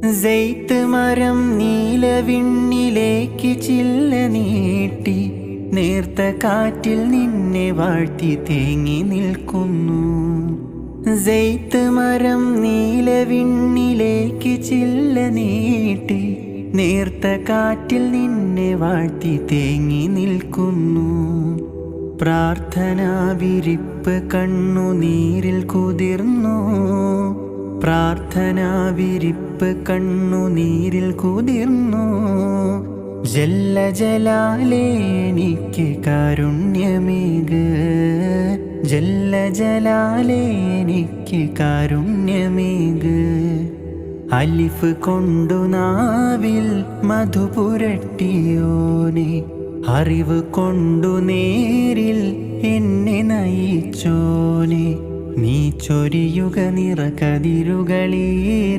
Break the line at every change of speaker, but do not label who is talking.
സെയ്ത്ത് മരം നീലവിണ്ണിലേക്ക് ചില്ല നീട്ടി നേർത്ത കാറ്റിൽ നിന്നെ വാഴ്ത്തി തേങ്ങി നിൽക്കുന്നു സെയ്ത്ത് മരം നീലവിണ്ണിലേക്ക് ചില്ല നീട്ടി നേർത്ത കാറ്റിൽ നിന്നെ വാഴ്ത്തി തേങ്ങി നിൽക്കുന്നു പ്രാർത്ഥനാ വിരിപ്പ് കണ്ണുനീരിൽ കുതിർന്നു പ്രാർത്ഥനാ വിരിപ്പ് കണ്ണുനീരിൽ കുതിർന്നു. ജല്ല ജലാലേനിക്ക് കാരുണ്യമേക്. ജല്ല ജലാലേനിക്ക് കാരുണ്യമേക്. അലിഫ് കൊണ്ടു നാവിൽ മധുപുരട്ടിയോനെ അറിവ് കൊണ്ടു നേരിൽ എന്നെ നയിച്ചോനെ. നീ ചൊരിയുക നിറകതിരുകളീ